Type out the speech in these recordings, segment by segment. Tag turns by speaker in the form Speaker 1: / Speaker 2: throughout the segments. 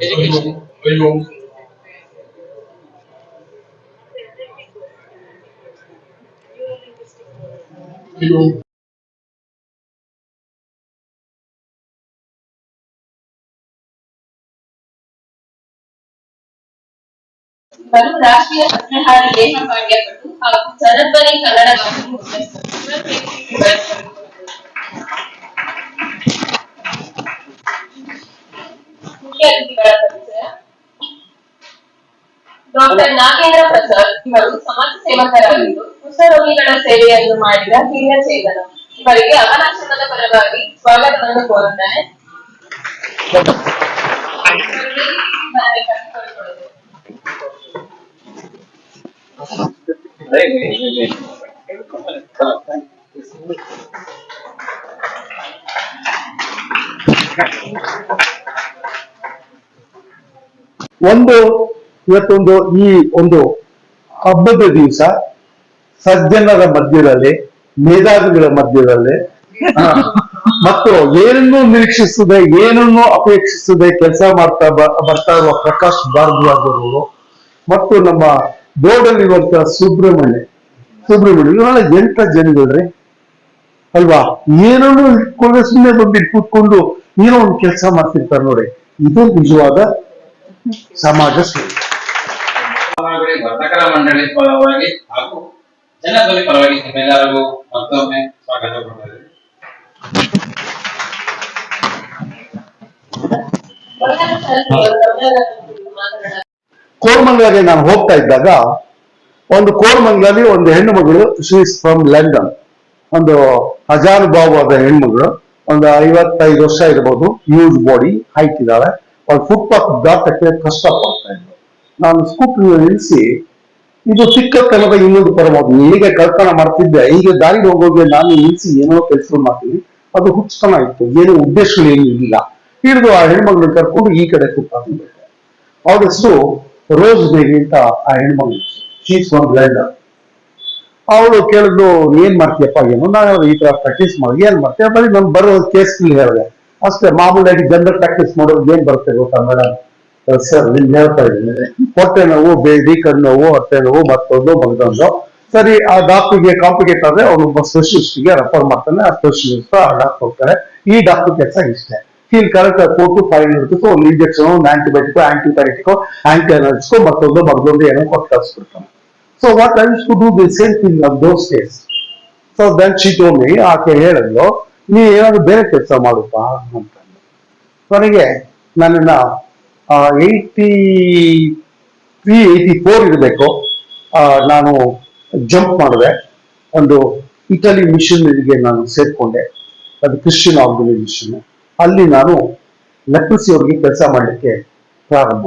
Speaker 1: Education. Hello. É
Speaker 2: ಬಲು ರಾಷ್ಟ್ರೀಯ ಸಸ್ಯಾಹಾರಿ ಲೇಹ ಪಾಂಡ್ಯಪಟ್ಟು ಹಾಗೂ ಸರದ್ವನಿ ಕನ್ನಡ ಕಾಲೇಜು ಮುಖ್ಯಸ್ಥರು. ಮುಖ್ಯ ಅತಿಥಿಗಳ ಪರಿಚಯ ಡಾಕ್ಟರ್ ನಾಗೇಂದ್ರ ಪ್ರಸಾದ್ ಇವರು ಸಮಾಜ ಸೇವಕರಾಗಿದ್ದು ಕುಷ್ಠರೋಗಿಗಳ ಸೇವೆಯನ್ನು ಮಾಡಿದ ಹಿರಿಯ ಚೇತನ ಇವರಿಗೆ ಅವನಾಶ್ರಮದ ಪರವಾಗಿ ಸ್ವಾಗತವನ್ನು ಕೋರುತ್ತೇನೆ
Speaker 3: ಒಂದು, ಇವತ್ತೊಂದು ಈ ಒಂದು ಹಬ್ಬದ ದಿವಸ ಸಜ್ಜನರ ಮಧ್ಯದಲ್ಲಿ, ಮೇಧಾವಿಗಳ ಮಧ್ಯದಲ್ಲಿ ಮತ್ತು ಏನನ್ನು ನಿರೀಕ್ಷಿಸದೆ ಏನನ್ನು ಅಪೇಕ್ಷಿಸದೆ ಕೆಲಸ ಮಾಡ್ತಾ ಬರ್ತಾ ಇರುವ ಪ್ರಕಾಶ್ ಭಾರದ್ವಾಜ್ ಅವರು, ಮತ್ತು ನಮ್ಮ ಬೋರ್ಡ್ ಅಲ್ಲಿ ಇರುವಂತ ಸುಬ್ರಹ್ಮಣ್ಯ. ಸುಬ್ರಹ್ಮಣ್ಯ ಇವರೆಲ್ಲ ಎಂತ ಜನಗಳ್ರಿ? ಅಲ್ವಾ? ಏನನ್ನೂ ಇಟ್ಕೊಂಡ್ರೆ ಸುಮ್ಮನೆ ಬಂದು ಕೂತ್ಕೊಂಡು ಏನೋ ಒಂದು ಕೆಲಸ ಮಾಡ್ತಿರ್ತಾರೆ ನೋಡಿ ಇದು ನಿಜವಾದ ಸಮಾಜ ಸೇವೆ.
Speaker 1: ವರ್ತಕರ ಮಂಡಳಿ ಪರವಾಗಿ ಹಾಗೂ ಜನಧ್ವನಿ ಪರವಾಗಿ ನಿಮ್ಮೆಲ್ಲರಿಗೂ ಮತ್ತೊಮ್ಮೆ ಸ್ವಾಗತ ಕೊಡ್ತೇವೆ
Speaker 2: ಮಾತನಾಡ
Speaker 3: ಕೋರ್ಮಂಗ್ಲಾಗೆ ನಾನು ಹೋಗ್ತಾ ಇದ್ದಾಗ ಒಂದು ಕೋರ್ಮಂಗ್ಲಲ್ಲಿ ಒಂದು ಹೆಣ್ಣು ಮಗಳು ಶೀಸ್ ಫ್ರಮ್ ಲಂಡನ್ ಒಂದು ಅಜಾನುಭಾವವಾದ ಹೆಣ್ಮಗಳು ಒಂದು ಐವತ್ತೈದು ವರ್ಷ ಇರಬಹುದು ಹ್ಯೂಜ್ ಬಾಡಿ ಹೈಟ್ ಇದ್ದಾಳೆ. ಅವ್ರು ಫುಟ್ಪಾತ್ ದಾಟಕ್ಕೆ ಕಷ್ಟ ಪಡ್ತಾ ಇದ್ರು ನಾನು ಸ್ಕೂಟರ್ ನಿಲ್ಲಿಸಿ, ಇದು ಚಿಕ್ಕ ಚಿಕ್ಕತನದ ಇನ್ನೊಂದು ಪರವಾಗಿ ಹೀಗೆ ಕಲ್ಪನೆ ಮಾಡ್ತಿದ್ದೆ. ಈಗ ದಾರಿ ಹೋಗೋಗೆ ನಾನು ನಿಲ್ಲಿಸಿ ಏನೋ ಕೆಲಸ ಮಾಡ್ತೀನಿ. ಅದು ಹುಚ್ಚತನ ಇತ್ತು. ಏನು ಉದ್ದೇಶಗಳು ಏನು ಇಲ್ಲ ಹಿಡಿದು ಆ ಹೆಣ್ಮಗಳನ್ನ ಕರ್ಕೊಂಡು ಈ ಕಡೆ ಫುಟ್ಪಾತ್ ಅವ್ರ ಹೆಸರು ರೋಸ್ ಬೇಬಿ ಅಂತ ಆ ಹೆಣ್ಮಗಳು. ಶೀಸ್ ಒನ್ ಬ್ಲೈಂಡ್ ಅವಳು ಕೇಳಿದ್ಲು, ಏನ್ ಮಾಡ್ತೀಯಪ್ಪ, ಏನು ನಾನು ಈ ತರ ಪ್ರಾಕ್ಟೀಸ್ ಮಾಡಿ, ಏನ್ ಮಾಡ್ತೀಯ? ಬರೀ ನಾನು ಬರೋ ಕೇಸ್ ಹೇಳಿದೆ. ಅಷ್ಟೇ ಮಾಮೂಲಿಯಾಗಿ ಜನರಲ್ ಪ್ರಾಕ್ಟೀಸ್ ಮಾಡೋದು ಏನ್ ಬರುತ್ತೆ ಗೊತ್ತಾ ಮೇಡಮ್ ಸರ್ ನಿಮ್ ಹೇಳ್ತಾ ಇದ್ದೀನಿ. ಹೊಟ್ಟೆ ನೋವು ಬೇಡಿ ಕಣ್ಣು ಹೊಟ್ಟೆ ನೋವು, ಮತ್ತೊಂದು ಮಗದೊಂದು ಸರಿ, ಆ ಡಾಕ್ಟರ್ಗೆ ಕಾಂಪ್ಲಿಕೇಟ್ ಆದ್ರೆ ಅವನೊಬ್ಬ ಸ್ಪೆಷಲಿಸ್ಟ್ಗೆ ರೆಫರ್ ಮಾಡ್ತಾನೆ, ಆ ಸ್ಪೆಷಲಿಸ್ಟ್ ಆ ಡಾಕ್ಟರ್ ಹೋಗ್ತಾರೆ. ಈ ಡಾಕ್ಟರ್ ಕೆಲಸ ಇಷ್ಟೇ. Feel correct four to five ಇರ್ತಿತ್ತು ಒಂದು ಇಂಜೆಕ್ಷನ್ ಒಂದು ಆಂಟಿಬಯೋಟಿಕ್ ಆಂಟಿಬಯೋಟಿಕ್ ಆಂಟಿ ಅನರ್ಜಿಕೋ ಮತ್ತೊಂದು ಮಗದೊಂದು ಏನೋ ಕೊಟ್ಟು ಕಳಿಸ್ಬಿಡ್ತಾನೆ. So what I to do the same thing of those days so then she told ಆಕೆ ಹೇಳಿದ್ಲು, ನೀ ಏನಾದ್ರು ಬೇರೆ ಕೆಲಸ ಮಾಡುತ್ತಾ? ಅಂತ ಕೊನೆಗೆ ನನ್ನನ್ನ ಏಯ್ಟಿ ತ್ರೀ ಏಯ್ಟಿ ಫೋರ್ ಇರಬೇಕು ನಾನು ಜಂಪ್ ಮಾಡಿದೆ. ಒಂದು ಇಟಲಿ ಮಿಷನರಿಗೆ ನಾನು ಸೇರ್ಕೊಂಡೆ. ಅದು ಕ್ರಿಶ್ಚಿಯನ್ ಆರ್ಗನೈಸೇಷನ್ ಅಲ್ಲಿ ನಾನು ಲೆಪ್ರಸಿ ಹೋಗಿ ಕೆಲಸ ಮಾಡಲಿಕ್ಕೆ ಪ್ರಾರಂಭ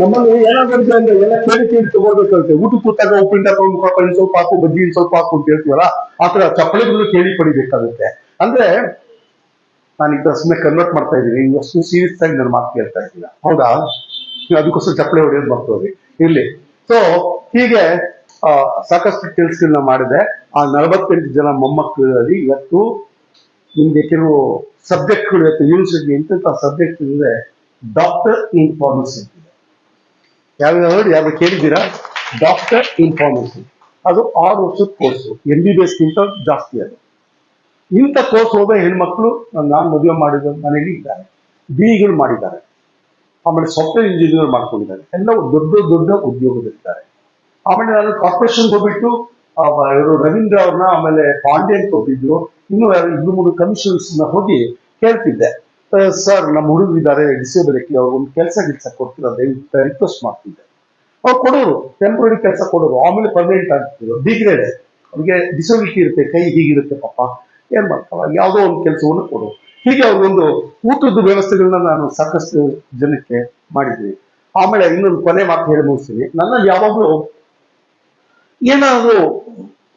Speaker 3: ನಮ್ಮಲ್ಲಿ ಏನಾಗುತ್ತೆ ಅಂದ್ರೆ ಎಲ್ಲ ಕೇಳಿ ತಗೋಬೇಕಂತೆ ಊಟ ಕೂತಾಗ ಉಪ್ಪಿನ ತಗೊಂಡು ಸ್ವಲ್ಪ ಹಾಕು, ಬಜ್ಜಿ ಸ್ವಲ್ಪ ಹಾಕು ಅಂತ ಹೇಳ್ತೀವಲ್ಲ, ಆ ತರ ಚಪ್ಪಲಿಗಳು ಕೇಳಿ ಪಡಿಬೇಕಾಗುತ್ತೆ. ಅಂದ್ರೆ ನಾನು ಈಗ ಸುಮ್ಮನೆ ಕನ್ವರ್ಟ್ ಮಾಡ್ತಾ ಇದ್ದೀನಿ. ಅಷ್ಟು ಸೀರಿಯಸ್ ಆಗಿ ನಾನು ಮಾತು ಕೇಳ್ತಾ ಇದ್ದೀನಿ ಹೌದಾ? ಅದಕ್ಕೋಸ್ಕರ ಚಪ್ಪಲಿ ಹೊಡೆಯೋದು ಬರ್ತದೆ ಇಲ್ಲಿ ಸೊ ಹೀಗೆ ಸಾಕಷ್ಟು ಕೆಲಸಗಳನ್ನ ಮಾಡಿದೆ. ಆ ನಲವತ್ತೆಂಟು ಜನ ಮೊಮ್ಮಕ್ಕಳಲ್ಲಿ ಇವತ್ತು ನಿಮ್ಗೆ ಕೆಲವು ಸಬ್ಜೆಕ್ಟ್ಗಳು ಇವತ್ತು ಯೂನಿವರ್ಸಿಟಿ ಇಂಥ ಸಬ್ಜೆಕ್ಟ್ ಇದೆ ಡಾಕ್ಟರ್ ಇನ್ ಫಾರ್ಮಸಿ ಯಾವ್ಯಾವ ನೋಡಿ ಯಾರು ಕೇಳಿದ್ದೀರಾ? ಡಾಕ್ಟರ್ ಇನ್ ಫಾರ್ಮಸಿ ಅದು ಆರು ವರ್ಷದ ಕೋರ್ಸು ಎಂ ಬಿ ಬಿ ಎಸ್ಗಿಂತ ಜಾಸ್ತಿ ಅದು. ಇಂಥ ಕೋರ್ಸ್ ಹೋದ ಹೆಣ್ಮಕ್ಳು, ನಾನು ಮದುವೆ ಮಾಡಿದ ಮನೆಯಲ್ಲಿ ಇದ್ದಾರೆ. ಬಿಗಳು ಮಾಡಿದ್ದಾರೆ. ಆಮೇಲೆ ಸಾಫ್ಟ್ವೇರ್ ಇಂಜಿನಿಯರ್ ಮಾಡ್ಕೊಂಡಿದ್ದಾರೆ. ಎಲ್ಲ ದೊಡ್ಡ ದೊಡ್ಡ ಉದ್ಯೋಗದಲ್ಲಿದ್ದಾರೆ. ಆಮೇಲೆ ನಾನು ಕಾರ್ಪೊರೇಷನ್ ಹೋಗ್ಬಿಟ್ಟು ಇವರು ರವೀಂದ್ರ ಅವ್ರನ್ನ ಆಮೇಲೆ ಪಾಂಡ್ಯನ್ ಕೊಟ್ಟಿದ್ರು. ಇನ್ನು ಇಬ್ರು ಮೂರು ಕಮಿಷನ್ಸ್ ಹೋಗಿ ಕೇಳ್ತಿದ್ದೆ. ಸರ್, ನಮ್ಮ ಹುಡುಗರು ಇದ್ದಾರೆ ಅವ್ರು ಒಂದು ಕೆಲಸ ಕೆಲಸ ಕೊಡ್ತೀರಾ, ದಯವಿಟ್ಟು ರಿಕ್ವೆಸ್ಟ್ ಮಾಡ್ತಿದ್ದೆ. ಅವ್ರು ಕೊಡೋರು ಟೆಂಪ್ರರಿ ಕೆಲಸ ಕೊಡೋರು, ಆಮೇಲೆ ಪರ್ಮನೆಂಟ್ ಆಗ್ತಿದ್ರು. ಡಿಗ್ರೇಡ್ ಅವ್ರಿಗೆ ಡಿಸಬಿಲಿಟಿ ಇರುತ್ತೆ, ಕೈ ಹೀಗಿರುತ್ತೆ ಪಾಪ. ಏನ್ ಮಾಡ್ತಾವ ಯಾವುದೋ ಒಂದು ಕೆಲಸವನ್ನು ಕೊಡು ಹೀಗೆ ಅವ್ರಿಗೊಂದು ಊಟದ ವ್ಯವಸ್ಥೆಗಳನ್ನ ನಾನು ಸಾಕಷ್ಟು ಜನಕ್ಕೆ ಮಾಡಿದ್ದೀನಿ ಆಮೇಲೆ ಇನ್ನೊಂದು ಕೊನೆ ಮಾತು ಹೇಳಿ ಮುಗಿಸ್ತೀನಿ. ನನ್ನಲ್ಲಿ ಯಾವಾಗಲೂ ಏನಾದ್ರು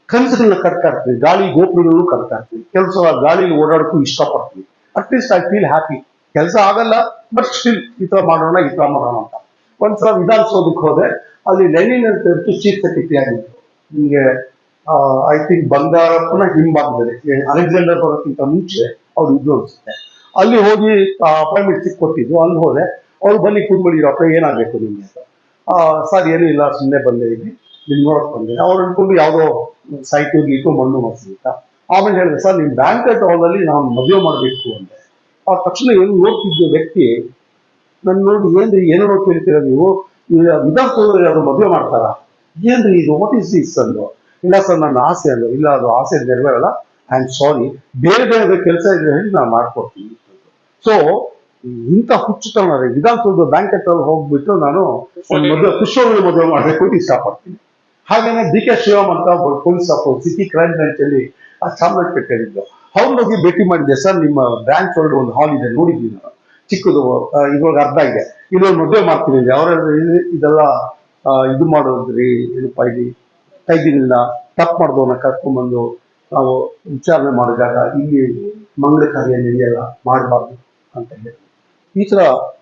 Speaker 3: ಕನಸುಗಳನ್ನ ಕಟ್ತಾ ಇರ್ತೀವಿ, ಗಾಳಿ ಗೋಪುರಗಳನ್ನು ಕಟ್ತಾ ಇರ್ತೀವಿ ಕೆಲಸ ಗಾಳಿಗೆ ಓಡಾಡಕ್ಕೂ ಇಷ್ಟಪಡ್ತೀವಿ. ಅಟ್ಲೀಸ್ಟ್ ಐ ಫೀಲ್ ಹ್ಯಾಪಿ ಕೆಲಸ ಆಗಲ್ಲ ಬಟ್ ಸ್ಟಿಲ್ ಈ ಥರ ಮಾಡೋಣ, ಈ ಥರ ಮಾಡೋಣ ಅಂತ. ಒಂದ್ಸಲ ವಿಧಾನಸೌಧಕ್ಕೆ ಹೋದೆ, ಅಲ್ಲಿ ಲೆನಿನ್ ಅಂತ ಇರ್ತು ಚೀಫ್ ಸೆಕ್ರೆಟರಿ ಆಗಿತ್ತು ನಿಮಗೆ ಐ ಥಿಂಕ್ ಬಂಗಾರಪ್ಪನ ಹಿಂಭಾಗದಲ್ಲಿ ಅಲೆಕ್ಸಾಂಡರ್ ಬರೋಕ್ಕಿಂತ ಮುಂಚೆ ಅವ್ರು ಇದ್ರು ಅನ್ಸುತ್ತೆ. ಅಲ್ಲಿ ಹೋಗಿ ಅಪಾಯಿಂಟ್ಮೆಂಟ್ ಸಿಕ್ ಕೊಟ್ಟಿದ್ದು ಅಲ್ಲಿ ಹೋದೆ, ಅವ್ರು ಬನ್ನಿ ಕೂತ್ಕೊಳ್ಳಿ ಡಾಕ್ಟರ್ ಏನಾಗಬೇಕು ನಿಮಗೆ ಸರ್, ಏನೂ ಇಲ್ಲ ಸುಮ್ಮನೆ ಬಂದೆ ಇಲ್ಲಿ ನಿಮ್ ನೋಡಕ್ ಬಂದೆ ಅವ್ರು ಅನ್ಕೊಂಡು ಯಾವುದೋ ಸೈಟು ಗೀಟು ಮಣ್ಣು ಮಾಡ್ಸಿದ್ದ ಆಮೇಲೆ ಹೇಳಿದೆ, ಸರ್, ನಿಮ್ ಬ್ಯಾಂಕೆಟ್ ಅಲ್ಲಿ ನಾನು ಮದುವೆ ಮಾಡಬೇಕು ಅಂದೆ. ಆ ತಕ್ಷಣ ಏನು ನೋಡ್ತಿದ್ದ ವ್ಯಕ್ತಿ ನನ್ ನೋಡಿ, ಏನ್ರಿ, ಏನು ಕೇಳ್ತೀರ ನೀವು? ವಿಧಾನಸೌಧದಲ್ಲಿ ಯಾರು ಮದುವೆ ಮಾಡ್ತಾರ? ಏನ್ರಿ, ಇದು ವಾಟ್ ಇಸ್ ದಿಸ್ ಅಂದು ಇಲ್ಲ, ಸರ್, ನನ್ನ ಆಸೆ ಅಂದ್ರೆ ಇಲ್ಲ, ಅದು ಆಸೆ ನೆರವೇರಲ್ಲ. ಐ ಆಮ್ ಸಾರಿ ಬೇರೆ ಬೇರೆ ಕೆಲಸ ಇದ್ರೆ ಹೇಳಿ ನಾನು ಮಾಡ್ಕೊಡ್ತೀನಿ. ಸೊ ಇಂಥ ಹುಚ್ಚುತನ ವಿಧಾನಸೌಧ ಬ್ಯಾಂಕೆಟ್ ಅಲ್ಲಿ ಹೋಗ್ಬಿಟ್ಟು ನಾನು ಒಂದು ಮದುವೆ ಖುಷಿಯಾಗಿ ಮದುವೆ ಮಾಡಬೇಕು ಇಷ್ಟಪಡ್ತೀನಿ. ಹಾಗೇನೆ ಡಿ ಕೆ ಶಿವಮ್ ಅಂತ ಒಬ್ಬ police officer city crime branch ಅಲ್ಲಿ ಆ ಚಾಮರಾಜಪೇಟೆಯಲ್ಲಿದ್ದು ಅವ್ರನ್ನ ಹೋಗಿ ಭೇಟಿ ಮಾಡಿದ್ದೆ, ಸರ್, ನಿಮ್ಮ ಬ್ರಾಂಚ್ ಒಳಗೆ ಒಂದು ಹಾಲ್ ಇದೆ, ನೋಡಿದ್ದೀನಿ ನಾನು. ಚಿಕ್ಕದು ಇವಾಗ ಅರ್ಧ ಇದೆ. ಇಲ್ಲೊಂದು ಮದುವೆ ಮಾಡ್ತೀನಿ ಅವರ ಅವ್ರ ಇದು- ಇದೆಲ್ಲ ಇದು ಮಾಡೋದ್ರಿ, ಏನಪ್ಪ ಇಲ್ಲಿ ಕೈದಿನಿಂದ ತಪ್ಪು ಮಾಡಿದವನ್ನ ಕರ್ಕೊಂಡ್ಬಂದು ನಾವು ವಿಚಾರಣೆ ಮಾಡಿದಾಗ ಇಲ್ಲಿ ಮಂಗಳ ಕಾರ್ಯ ನಡೆಯಲ್ಲ, ಮಾಡಬಾರ್ದು ಅಂತ ಹೇಳಿ. ಈ ಥರ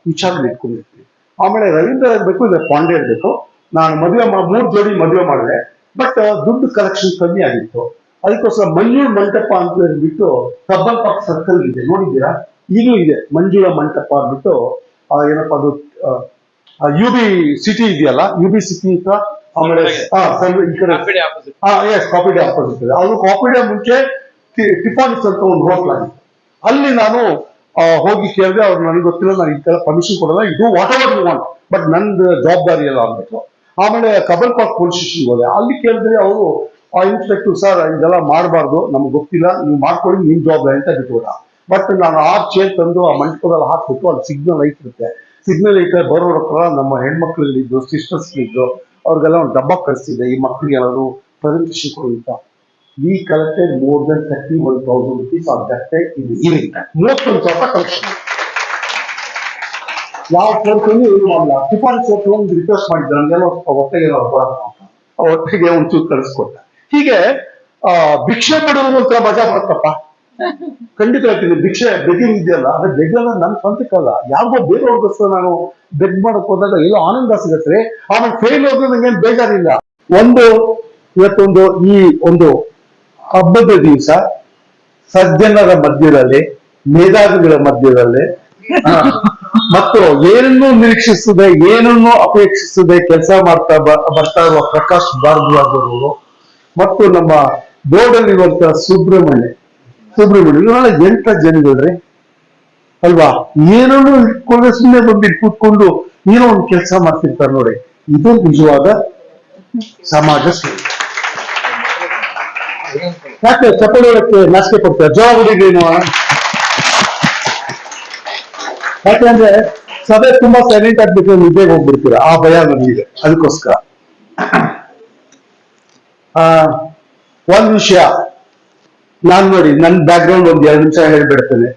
Speaker 3: ವಿಚಾರಣೆ ಇಟ್ಕೊಂಡಿರ್ತೀವಿ. ಆಮೇಲೆ ರವೀಂದ್ರ ಇರಬೇಕು, ಇಲ್ಲ ಪಾಂಡೆ ಇರ್ಬೇಕು ನಾನು ಮದುವೆ ಮೂರ್ ಜೋಡಿ ಮದುವೆ ಮಾಡಿದೆ. ಬಟ್ ದುಡ್ಡು ಕಲೆಕ್ಷನ್ ಕಮ್ಮಿ ಆಗಿತ್ತು. ಅದಕ್ಕೋಸ್ಕರ ಮಂಜುಳ ಮಂಟಪ ಅಂತ ಹೇಳ್ಬಿಟ್ಟು ಕಬ್ಬಲ್ ಪಾಕ್ ಸರ್ಕಲ್ ಇದೆ. ನೋಡಿದ್ದೀರಾ? ಈಗಲೂ ಇದೆ. ಮಂಜುಳ ಮಂಟಪ ಅಂದ್ಬಿಟ್ಟು ಏನಪ್ಪ ಅದು ಯು ಬಿ ಸಿಟಿ ಇದೆಯಲ್ಲ? ಯು ಬಿ ಸಿಟಿ ಅಂತ ಆಮೇಲೆ ಈ ಕಡೆ. ಎಸ್ ಕಾಪಿ ಡೇ ಆಪೋಸಿಟ್ ಇದೆ. ಅದು ಕಾಪಿ ಡೇ ಮುಂಚೆ ಟಿಫಾನಿಸ್ ಅಂತ ಒಂದು ಹೋಟ್ಲ್ ಆಗಿತ್ತು. ಅಲ್ಲಿ ನಾನು ಹೋಗಿ ಕೇಳಿದೆ ಅವ್ರು ನನಗೆ ಗೊತ್ತಿಲ್ಲ ನಾನು ಈ ಥರ ಪರ್ಮಿಷನ್ ಕೊಡಲ್ಲ. ಇದು whatever you want but ನಂದು ಜವಾಬ್ದಾರಿ ಎಲ್ಲ ಆಗ್ಬೇಕು ಆಮೇಲೆ ಕಬಲ್ ಪಾರ್ಕ್ ಪೊಲೀಸ್ ಸ್ಟೇಷನ್ ಹೋದೆ. ಅಲ್ಲಿ ಕೇಳಿದ್ರೆ ಅವರು, ಆ ಇನ್ಸ್ಪೆಕ್ಟರ್ ಸರ್ ಇದೆಲ್ಲ ಮಾಡಬಾರ್ದು, ನಮ್ಗೆ ಗೊತ್ತಿಲ್ಲ, ನೀವು ಮಾಡ್ಕೊಳ್ಳಿ ನಿಮ್ ಜವಾಬ್ದಾರಿ ಅಂತ ಬಿಟ್ಟು ಬಟ್ ನಾನು ಆರ್ ಚೇರ್ ತಂದು ಆ ಮಂಟಪದಲ್ಲಿ ಹಾಕ್ಬಿಟ್ಟು ಅಲ್ಲಿ ಸಿಗ್ನಲ್ ಐಟ್ ಇರುತ್ತೆ. ಸಿಗ್ನಲ್ ಲೈಟ್ ಬರೋರ ಹತ್ರ ನಮ್ಮ ಹೆಣ್ಮಕ್ಳಲ್ಲಿದ್ದು ಸಿಸ್ಟರ್ಸ್ ಇದ್ದು, ಅವ್ರಿಗೆಲ್ಲ ಒಂದು ಡಬ್ಬ ಕಳಿಸ್ತಿದ್ದೆ ಈ ಮಕ್ಳಿಗೆ ಏನಾದ್ರು ಪ್ರೆಸೆಂಟೇಷನ್ ಕೊಡು ಅಂತ. We collected more than thirty one thousand rupees of that ಇದು ಈವ್ನಿಂಗ್ ಮೂವತ್ತೊಂದು ಸಾವಿರ ಕಲೆಕ್ಷನ್ ಯಾವ ಕೇಳ್ತೀನಿ ಏನು ಮಾಡಲ್ಲ ಸುಪಾರಿ ಕೋರ್ಟ್ ಒಂದು ರಿಕ್ವೆಸ್ಟ್ ಮಾಡಿದ್ರು. ನನಗೆಲ್ಲ ಒಟ್ಟಿಗೆ ಹೊಟ್ಟೆಗೆ ಒಂಚೂರು ಕಳಿಸ್ಕೊಟ್ಟ. ಹೀಗೆ, ಆ, ಭಿಕ್ಷೆ ಬಿಡೋದು ಒಂಥರ ಮಜಾ ಬರುತ್ತಪ್ಪ ಖಂಡಿತ ಹೇಳ್ತೀನಿ, ಭಿಕ್ಷೆ ಬೆಗಿಂಗ್ ಇದೆಯಲ್ಲ, ಅದೇ ಬೆಗ್ಗಲ್ಲ ನನ್ನ ಸ್ವಂತಕ್ಕಲ್ಲ. ಯಾರಿಗೋ ಬೇರೆಯವ್ರಿಗೋಸ್ಕರ ನಾನು ಬೆಗ್ ಮಾಡಕ್ ಹೋದಾಗ ಎಲ್ಲೋ ಆನಂದ ಸಿಗತ್ತೆ. ಆಮೇಲೆ ಫೇಲ್ ಹೋದ್ರೆ ನಂಗೇನು ಬೇಜಾರಿಲ್ಲ. ಒಂದು, ಇವತ್ತೊಂದು ಈ ಒಂದು ಹಬ್ಬದ ದಿವಸ ಸಜ್ಜನರ ಮಧ್ಯದಲ್ಲಿ, ಮೇಧಾವಿಗಳ ಮಧ್ಯದಲ್ಲಿ ಮತ್ತು ಏನನ್ನೂ ನಿರೀಕ್ಷಿಸದೆ ಏನನ್ನು ಅಪೇಕ್ಷಿಸದೆ ಕೆಲಸ ಮಾಡ್ತಾ ಬರ್ತಾ ಇರುವ ಪ್ರಕಾಶ್ ಭಾರದ್ವಾಜ್ ಅವರು ಮತ್ತು ನಮ್ಮ ಬೋರ್ಡ್ ಅಲ್ಲಿ ಇರುವಂತಹ ಸುಬ್ರಹ್ಮಣ್ಯ ಸುಬ್ರಹ್ಮಣ್ಯ ಎಂತ ಜನಗಳ್ರಿ? ಅಲ್ವಾ? ಏನನ್ನು ಇಟ್ಕೊಂಡ್ರೆ ಸುಮ್ಮನೆ ಬಂದು ಕೂತ್ಕೊಂಡು ಏನೋ ಒಂದು ಕೆಲಸ ಮಾಡ್ತಿರ್ತಾರೆ ನೋಡಿ. ಇದು ನಿಜವಾದ ಸಮಾಜ ಸೇವೆ. ಯಾಕೆ ಚಪ್ಪಲಿ ನಾಚಿಕೆ ಜವಾಬ್ದಾರಿ ಜವಾಬ್ದಾರಿಗಳೇನು ಯಾಕಂದ್ರೆ ಸಭೆ ತುಂಬಾ ಸೈಲೆಂಟ್ ಆಗ್ಬಿಟ್ಟು ನಿದ್ದೆಗೆ ಹೋಗ್ಬಿಡ್ತೀರಾ? ಆ ಭಯ ನನಗಿದೆ ಅದಕ್ಕೋಸ್ಕರ. ಆ ಒಂದ್ ವಿಷಯ ನಾನ್ ನೋಡಿ ನನ್ನ ಬ್ಯಾಕ್ಗ್ರೌಂಡ್ ಒಂದ್ ಎರಡು ನಿಮಿಷ ಹೇಳ್ಬಿಡ್ತೇನೆ.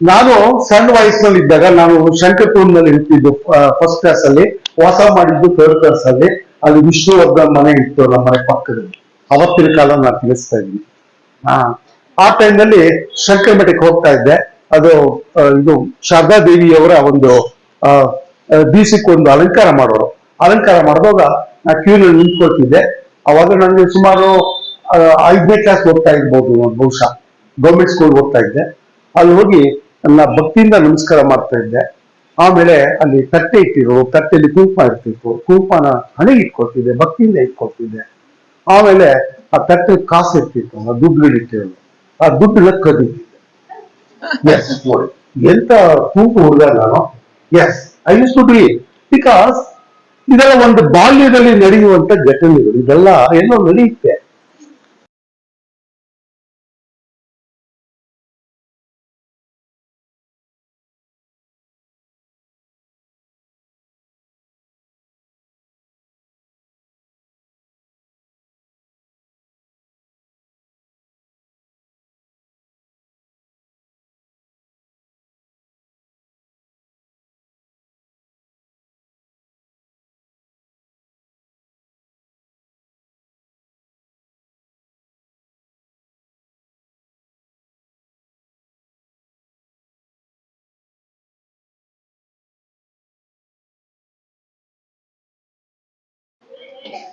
Speaker 3: ನಾನು ಸಣ್ಣ ವಯಸ್ಸಿನಲ್ಲಿ ಇದ್ದಾಗ ನಾನು ನಲ್ಲಿ ಇರ್ತಿದ್ದು ಫಸ್ಟ್ ಕ್ಲಾಸ್ ಅಲ್ಲಿ ವಾಸ ಮಾಡಿದ್ದು ಥರ್ಡ್ ಕ್ಲಾಸ್ ಅಲ್ಲಿ. ಅಲ್ಲಿ ವಿಷ್ಣುವರ್ಧನ್ ಮನೆ ಇತ್ತು ನಮ್ಮ ಮನೆ ಪಕ್ಕದಲ್ಲಿ. ಅವತ್ತಿನ ಕಾಲ ನಾನು ತಿಳಿಸ್ತಾ ಇದ್ದೀನಿ. ಆ, ಆ ಟೈಮ್ನಲ್ಲಿ ಶಂಕರ ಮಠಕ್ಕೆ ಹೋಗ್ತಾ ಇದ್ದೆ. ಅದು ಇದು ಶಾರದಾ ದೇವಿಯವರ ಒಂದು ಬೀಸಕ್ಕೆ ಒಂದು ಅಲಂಕಾರ ಮಾಡೋರು. ಅಲಂಕಾರ ಮಾಡಿದಾಗ ನಾ ಕ್ಯೂನಲ್ಲಿ ನಿಂತ್ಕೊಳ್ತಿದ್ದೆ. ಅವಾಗ ನನಗೆ ಸುಮಾರು ಐದನೇ ಕ್ಲಾಸ್ ಓದ್ತಾ ಇರ್ಬೋದು ಬಹುಶಃ. ಗೌರ್ಮೆಂಟ್ ಸ್ಕೂಲ್ ಓದ್ತಾ ಇದ್ದೆ. ಅಲ್ಲಿ ಹೋಗಿ ನನ್ನ ಭಕ್ತಿಯಿಂದ ನಮಸ್ಕಾರ ಮಾಡ್ತಾ ಇದ್ದೆ. ಆಮೇಲೆ ಅಲ್ಲಿ ತಟ್ಟೆ ಇಟ್ಟಿರೋ ತಟ್ಟೆಯಲ್ಲಿ ಕುಂಕುಮ ಇರ್ತಿತ್ತು. ಕುಂಕುಮನ ಹಣೆ ಇಟ್ಕೊಳ್ತಿದ್ದೆ, ಭಕ್ತಿಯಿಂದ ಇಟ್ಕೊಳ್ತಿದ್ದೆ. ಆಮೇಲೆ ಆ ತಟ್ಟೆ ಕಾಸು ಇರ್ತಿತ್ತು, ಆ ದುಡ್ಡುಗಳಿಟ್ಟಿರೋದು ಆ ದುಡ್ಡು ಕದಿತಿದ್ದೆ ಎಸ್ ಎಂತ ಕೂಗು ಹುಡುಗ ನಾನು yes I use to be because ಇದೆಲ್ಲ ಒಂದು ಬಾಲ್ಯದಲ್ಲಿ ನಡೆಯುವಂತ ಘಟನೆಗಳು ಇದೆಲ್ಲ ಎಲ್ಲೋ ನಡೆಯುತ್ತೆ.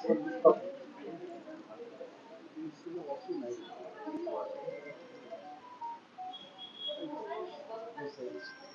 Speaker 3: Thank you.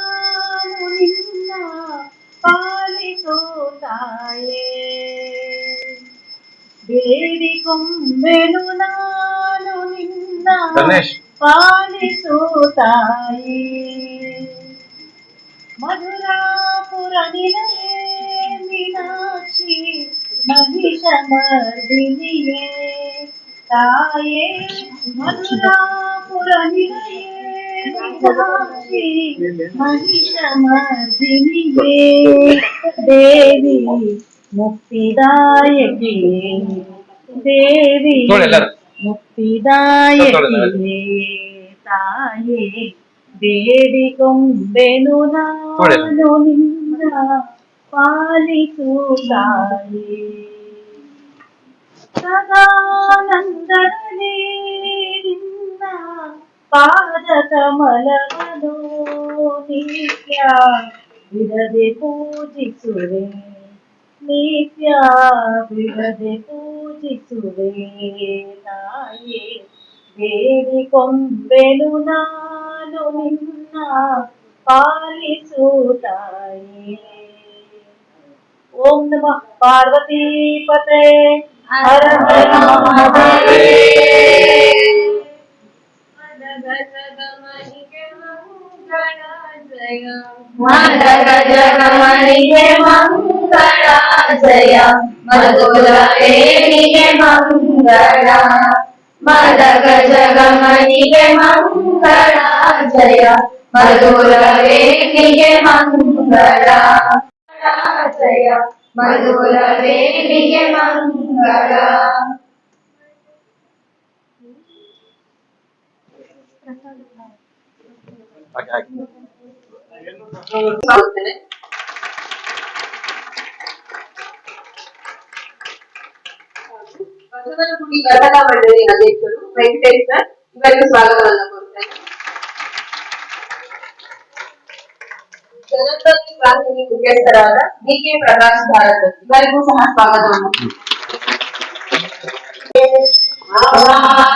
Speaker 1: ಪಾಲಿಸೋ ತಾಯೇ ದೇವಿ ಕೊಂಬೆನು ನಾನು ನಿನ್ನ
Speaker 4: ಗಣೇಶ್.
Speaker 1: ಪಾಲಿಸೋ ತಾಯೇ ಮಧುರಾಪುರ ನಿಲಯೇ ಮೀನಾಕ್ಷಿ ಮಹಿಷ ಮರ್ದಿನಿಯೇ ತಾಯೇ ಮಧುರಾಪುರ ನಿಲಯೇ മഹിഷമർദിനിയേ ദേവി മുക്തിദായകിയേ ദേവി
Speaker 4: മുക്തിദായകിയേ തായേ
Speaker 1: വേടികൊമ്പെനു നാനു നിന്ന പാലിസുതായേ
Speaker 4: ನೋಡಿ.
Speaker 1: ನಾನು ನಿನ್ನ ಪಾಲಿಸು ತಾಯೇ ಸದಾನಂದನೇ ನಿನ್ನ ಪಾದ ಕಮಲವನು ನಿತ್ಯ ಬಿಡದೆ ಪೂಜಿಸುವೆ ನಿತ್ಯ ಬಿಡದೆ ಪೂಜಿಸುವೆ ತಾಯೇ ಬೇಡಿ ಕೊಂಬೆನು ನಾನು ನಿನ್ನ ಪಾಲಿಸು ತಾಯೇ ಓಂ ನಮಃ ಪಾರ್ವತಿ ಪತೆ ಹರ ಹರ
Speaker 5: ಮದಗ मदन जगमणिगे मङ्गलाजय मधुर प्रेमिगे मङ्गल मदग जगमणिगे मङ्गलाजय मधुर प्रेमिगे मङ्गलाजय मधुर प्रेमिगे मङ्गल ಬಸವನಗುಡಿ ಘಟಕ ಮಂಡಳಿ ಅಧ್ಯಕ್ಷರು ವೆಂಕಟೇಶ್ ಸರ್ ಇವರಿಗೆ ಸ್ವಾಗತವನ್ನು ಕೋರುತ್ತೇನೆ ಜನಧ್ವನಿ ವಾಹಿನಿ ಮುಖ್ಯಸ್ಥರಾದ ಡಿ ಕೆ ಪ್ರಕಾಶ್ ಭಾರತ್ ಇವರಿಗೂ ಸಹ ಸ್ವಾಗತವನ್ನು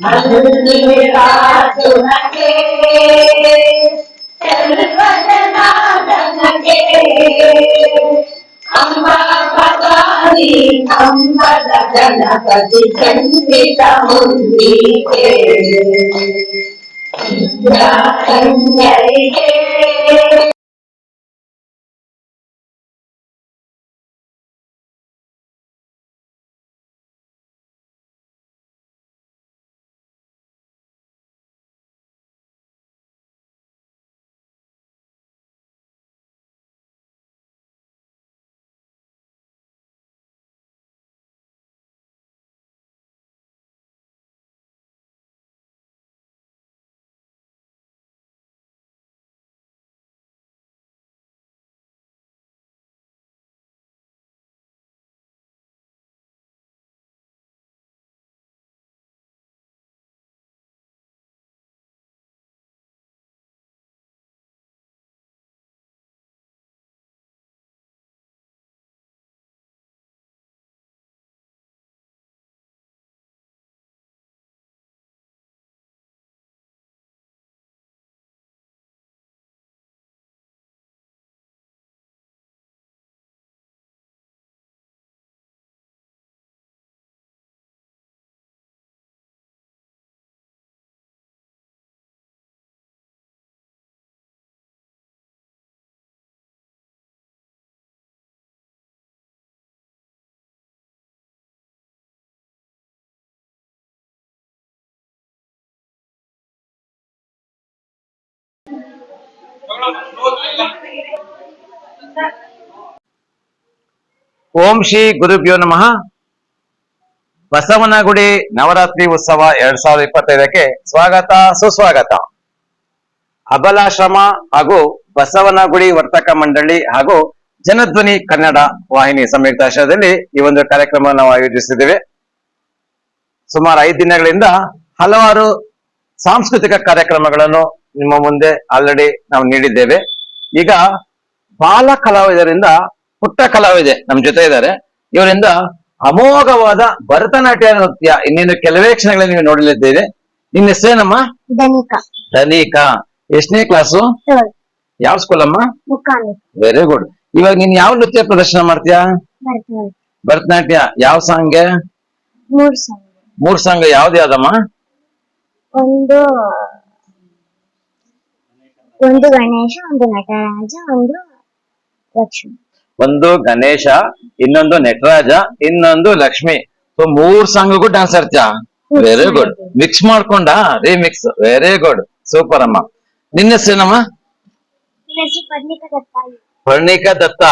Speaker 5: మందుని విరాజునకే చంద్రవదనాదనకే అంబా పదాని అంబద గణపతి చంద్రిత ముందికే ఇంద్ర కన్యరికే
Speaker 4: ಓಂ ಶ್ರೀ ಗುರುಭ್ಯೋ ನಮಃ. ಬಸವನಗುಡಿ ನವರಾತ್ರಿ ಉತ್ಸವ ಎರಡ್ ಸಾವಿರದ ಇಪ್ಪತ್ತೈದಕ್ಕೆ ಸ್ವಾಗತ, ಸುಸ್ವಾಗತ. ಅಬಲಾಶ್ರಮ ಹಾಗೂ ಬಸವನಗುಡಿ ವರ್ತಕ ಮಂಡಳಿ ಹಾಗೂ ಜನಧ್ವನಿ ಕನ್ನಡ ವಾಹಿನಿ ಸಂಯುಕ್ತ ಆಶ್ರಯದಲ್ಲಿ ಈ ಒಂದು ಕಾರ್ಯಕ್ರಮ ನಾವು ಆಯೋಜಿಸಿದ್ದೇವೆ ಸುಮಾರು ಐದು ದಿನಗಳಿಂದ ಹಲವಾರು ಸಾಂಸ್ಕೃತಿಕ ಕಾರ್ಯಕ್ರಮಗಳನ್ನು ನಿಮ್ಮ ಮುಂದೆ ಆಲ್ರೆಡಿ ನಾವು ನೀಡಿದ್ದೇವೆ. ಈಗ ಬಾಲ ಕಲಾವಿದರಿಂದ ಪುಟ್ಟ ಕಲಾವಿದೆ ನಮ್ ಜೊತೆ ಇದ್ದಾರೆ. ಇವರಿಂದ ಅಮೋಘವಾದ ಭರತನಾಟ್ಯ ನೃತ್ಯ ಇನ್ನೇನು ಕೆಲವೇ ಕ್ಷಣಗಳಲ್ಲಿ ನೀವು ನೋಡಲಿದ್ದೇವೆ ನಿನ್ನ ಹೆಸರೇನಮ್ಮ
Speaker 6: ಧನಿಕಾ.
Speaker 4: ಧನಿಕಾ. ಎಷ್ಟನೇ ಕ್ಲಾಸು ಯಾವ ಸ್ಕೂಲ್ ಅಮ್ಮ? ವೆರಿ ಗುಡ್ ಇವಾಗ ನೀನ್ ಯಾವ ನೃತ್ಯ ಪ್ರದರ್ಶನ ಮಾಡ್ತೀಯಾ? ಭರತನಾಟ್ಯ. ಯಾವ ಸಾಂಗ್.
Speaker 6: ಮೂರ್
Speaker 4: ಸಾಂಗ್ ಯಾವ್ದು ಯಾವ್ದಮ್ಮ?
Speaker 6: ಒಂದು ಒಂದು ಗಣೇಶ ಒಂದು ನಟರಾಜ ಒಂದು ಲಕ್ಷ್ಮಿ.
Speaker 4: ಒಂದು ಗಣೇಶ ಇನ್ನೊಂದು ನಟರಾಜ ಇನ್ನೊಂದು ಲಕ್ಷ್ಮಿ. ಸೊ ಮೂರ್ ಸಾಂಗ್ಗೂ ಡ್ಯಾನ್ಸ್ ಆಡ್ತೀಯ ವೆರಿ ಗುಡ್ ಮಿಕ್ಸ್ ಮಾಡ್ಕೊಂಡ? ಮಿಕ್ಸ್ ವೆರಿ ಗುಡ್ ಸೂಪರ್ ಅಮ್ಮ. ನಿನ್ನ ಹೆಸರೇನಮ್ಮ ಪರ್ಣಿಕ ದತ್ತ.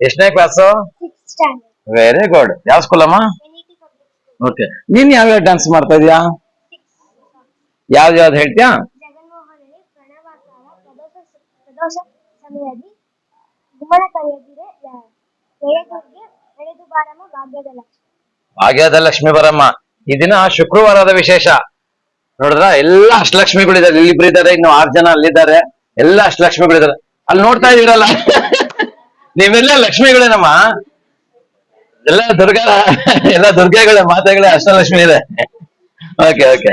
Speaker 4: ಎಷ್ಟನೇ ಕ್ಲಾಸ್ ವೆರಿ ಗುಡ್ ಯಾವ ಸ್ಕೂಲ್ ಅಮ್ಮ? ಓಕೆ ನೀನ್ ಯಾವ್ಯಾವ ಡ್ಯಾನ್ಸ್ ಮಾಡ್ತಾ ಇದೀಯಾ? ಯಾವ್ದು ಯಾವ್ದು ಹೇಳ್ತೀಯಾ?
Speaker 6: ಕರೆಯದಿರೆ ಜಯದುರ್ಗೆ ಎಳೆದು ಬಾರಮ್ಮ ಭಾಗ್ಯದ ಲಕ್ಷ್ಮಿ
Speaker 4: ಭಾಗ್ಯದ ಲಕ್ಷ್ಮಿ ಬರಮ್ಮ. ಈ ದಿನ ಶುಕ್ರವಾರದ ವಿಶೇಷ. ನೋಡಿದ್ರ? ಎಲ್ಲ ಅಷ್ಟಲಕ್ಷ್ಮಿಗಳಿದ್ದಾರೆ ಇಲ್ಲಿ ಇದ್ದಾರೆ, ಇನ್ನು ಆರ್ ಜನ ಅಲ್ಲಿದ್ದಾರೆ. ಎಲ್ಲ ಅಷ್ಟಲಕ್ಷ್ಮಿಗಳಿದ್ದಾರೆ ಅಲ್ಲಿ ನೋಡ್ತಾ ಇದೀರಲ್ಲ ನೀವೆಲ್ಲ ಲಕ್ಷ್ಮಿಗಳೇನಮ್ಮ? ಎಲ್ಲ ದುರ್ಗಾ ಎಲ್ಲ ದುರ್ಗೆಗಳೇ ಮಾತೆಗಳೇ ಅಷ್ಟಲಕ್ಷ್ಮಿ ಇದೆ. ಓಕೆ ಓಕೆ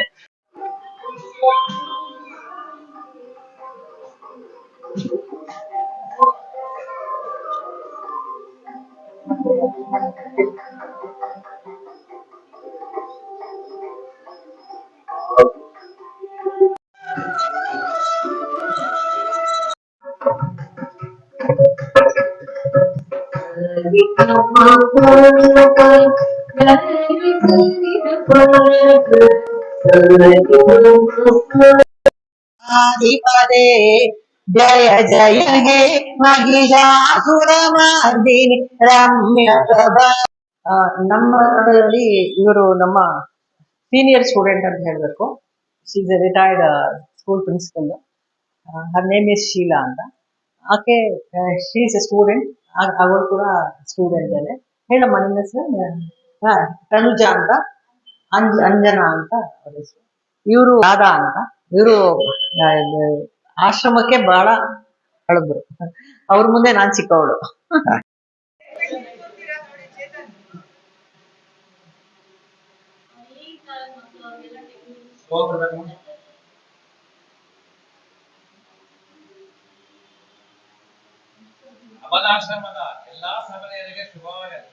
Speaker 5: ஆதிபதே ಜಯ ಜಯ ಹೇ ಮಹಿಷಾಸುರಮರ್ದಿನಿ ರಮ್ಯ ಪ್ರಭಾ.
Speaker 7: ನಮ್ಮ ತಂಡದಲ್ಲಿ ಇವರು ನಮ್ಮ ಸೀನಿಯರ್ ಸ್ಟೂಡೆಂಟ್ ಅಂತ ಹೇಳಬೇಕು. She's a retired school principal her name is Sheela ಅಂತ. ಆಕೆ ಶೀಸ್ ಎ ಸ್ಟೂಡೆಂಟ್ ಅವಳು ಕೂಡ ಸ್ಟೂಡೆಂಟ್ ಅಲ್ಲೇ. ಹೇಳಮ್ಮ, ನಿಮ್ಮ ಹೆಸರು? ತನುಜಾ ಅಂತ. ಅಂಜ, ಅಂಜನಾ ಅಂತ ಇವರು ರಾಧಾ ಅಂತ. ಇವರು ಆಶ್ರಮಕ್ಕೆ ಬಹಳ ಹಳಬ್ರು ಅವ್ರ ಮುಂದೆ ನಾನ್ ಚಿಕ್ಕವಳು.
Speaker 1: ಅಮಲಾಶ್ರಮದ ಎಲ್ಲಾ ಸಮನೆಯರಿಗೆ ಶುಭವಾಗಲಿ.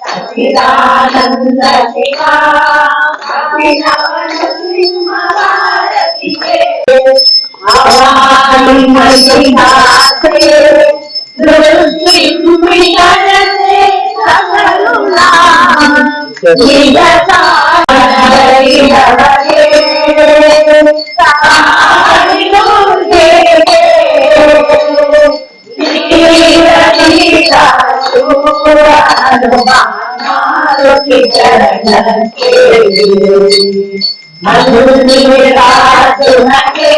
Speaker 5: సచిదానంద శివా ృష్టి సకరుణా మధురి రాజు నకే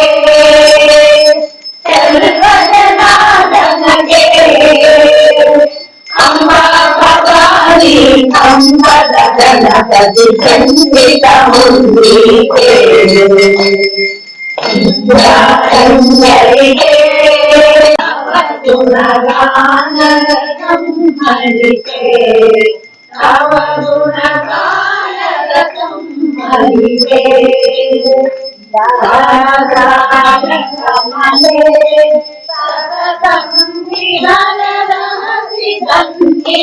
Speaker 5: చంద్ర నకే సంపదనపతి సంచితముంది సతతం విహరణ సిద్ధే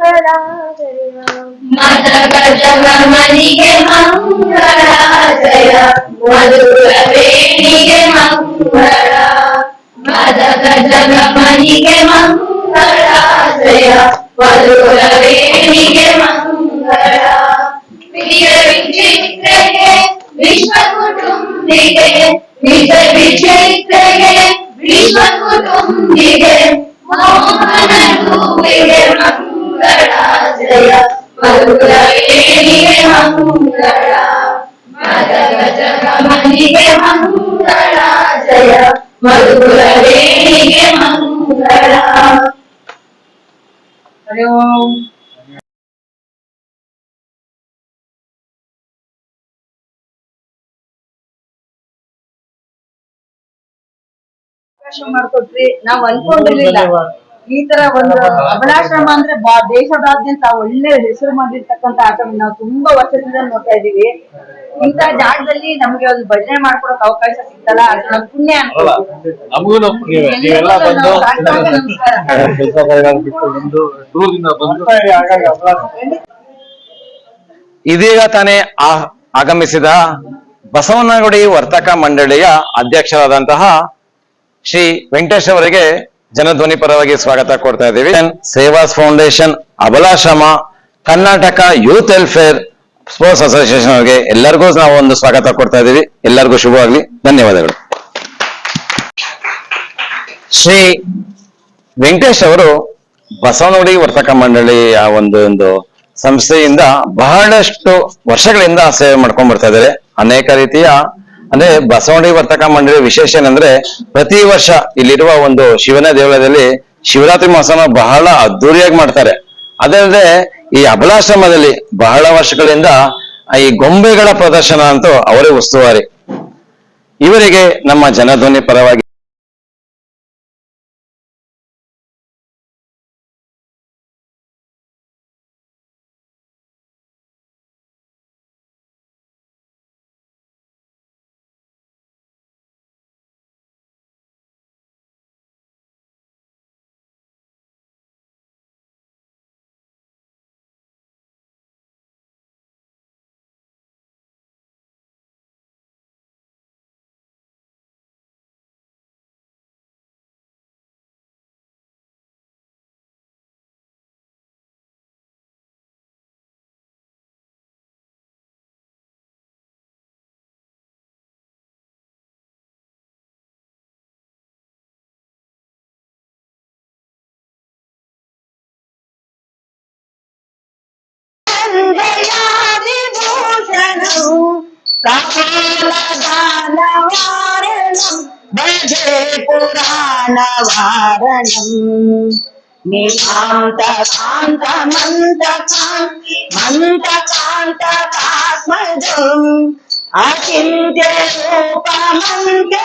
Speaker 5: मंगला मत कर
Speaker 6: मणि के मंगला जया
Speaker 5: मधुर वेणी के मंगला मत कर मणि के मंगला जया मधुर वेणी के मंगला प्रिय विचित्र के विश्व कुटुंबिके निज विचित्र के विश्व कुटुंबिके मोहन रूपिके मंगला ವೇಣಿಗೆ ಮಂಗಳ ಮದಗ ಜಗಮನಿಗೆ ಮಂಗಳ ಜಯ ಮಧುರ ವೇಣಿಗೆ ಮಂಗಳ
Speaker 7: ಹರಿ ಓಂ ಅವಕಾಶ ಮಾಡ್ಕೊಟ್ರಿ ನಾವ್ ಅನ್ಕೊಂಡಿರ್ಲಿಲ್ಲ ಈ ತರ ಒಂದು ಅಬಲಾಶ್ರಮ ಅಂದ್ರೆ ದೇಶದಾದ್ಯಂತ ಒಳ್ಳೆ ಹೆಸರು ಮಾಡಿರ್ತಕ್ಕಂತ ಆಶ್ರಮ. ನಾವು ತುಂಬಾ ವರ್ಷದಿಂದ ನೋಡ್ತಾ ಇದೀವಿ ಇಂತ ಜಾಗದಲ್ಲಿ ನಮ್ಗೆ ಒಂದು ಭಜನೆ ಮಾಡ್ಕೊಡಕ್ ಅವಕಾಶ ಸಿಗ್ತಲ್ಲ ಅದು ನಮ್ ಪುಣ್ಯ
Speaker 4: ಇದೀಗ ತಾನೇ ಆ- ಆಗಮಿಸಿದ ಬಸವನಗುಡಿ ವರ್ತಕ ಮಂಡಳಿಯ ಅಧ್ಯಕ್ಷರಾದಂತಹ ಶ್ರೀ ವೆಂಕಟೇಶ್ ಅವರಿಗೆ ಜನಧ್ವನಿ ಪರವಾಗಿ ಸ್ವಾಗತ ಕೊಡ್ತಾ ಇದ್ದೀವಿ. ಸೇವಾಸ್ foundation, Abalashrama, Karnataka youth welfare sports association ಅವರಿಗೆ ಎಲ್ಲರಿಗೂ ನಾವು ಒಂದು ಸ್ವಾಗತ ಕೊಡ್ತಾ ಇದ್ದೀವಿ. ಎಲ್ಲರಿಗೂ ಶುಭವಾಗಲಿ. ಧನ್ಯವಾದಗಳು. ಶ್ರೀ ವೆಂಕಟೇಶ್ ಅವರು ಬಸವನಗುಡಿ ವರ್ತಕ ಮಂಡಳಿ ಆ ಒಂದು ಒಂದು ಸಂಸ್ಥೆಯಿಂದ ಬಹಳಷ್ಟು ವರ್ಷಗಳಿಂದ ಸೇವೆ ಮಾಡ್ಕೊಂಡ್ ಬರ್ತಾ ಇದ್ದಾರೆ. ಅನೇಕ ರೀತಿಯ ಅಂದ್ರೆ ಬಸವಣಿ ವರ್ತಕ ಮಂಡಳಿ ವಿಶೇಷ ಏನಂದ್ರೆ ಪ್ರತಿ ವರ್ಷ ಇಲ್ಲಿರುವ ಒಂದು ಶಿವನ ದೇವಾಲಯದಲ್ಲಿ ಶಿವರಾತ್ರಿ ಮಹೋತ್ಸವ ಬಹಳ ಅದ್ದೂರಿಯಾಗಿ ಮಾಡ್ತಾರೆ. ಅದಲ್ಲದೆ ಈ ಅಬಲಾಶ್ರಮದಲ್ಲಿ ಬಹಳ ವರ್ಷಗಳಿಂದ ಈ ಗೊಂಬೆಗಳ ಪ್ರದರ್ಶನ ಅಂತೂ ಅವರೇ ಉಸ್ತುವಾರಿ. ಇವರಿಗೆ ನಮ್ಮ ಜನಧ್ವನಿ ಪರವಾಗಿ
Speaker 8: కపాలవారణం భజే పురాణవారణం నిశాంత శాంత మంత మంత కాంత కాత్మజం అచింత్య రూపమంతీ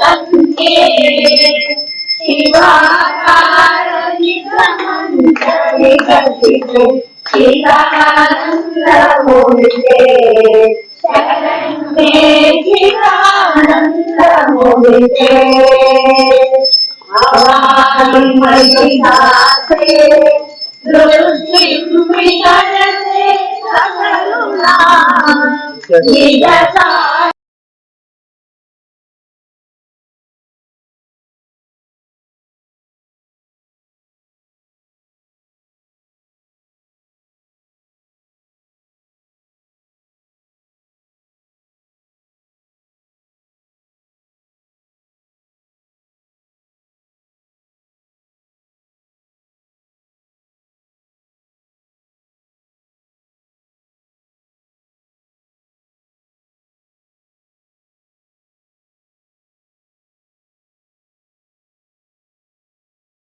Speaker 5: सन्ते शिवाकारनिसमन्तरिकसिते चिदानन्दमूर्ते शरण्ये चिदानन्दमूर्ते अवानिमयिनाथे दृष्टिं विगणते सकरुणा 你在上海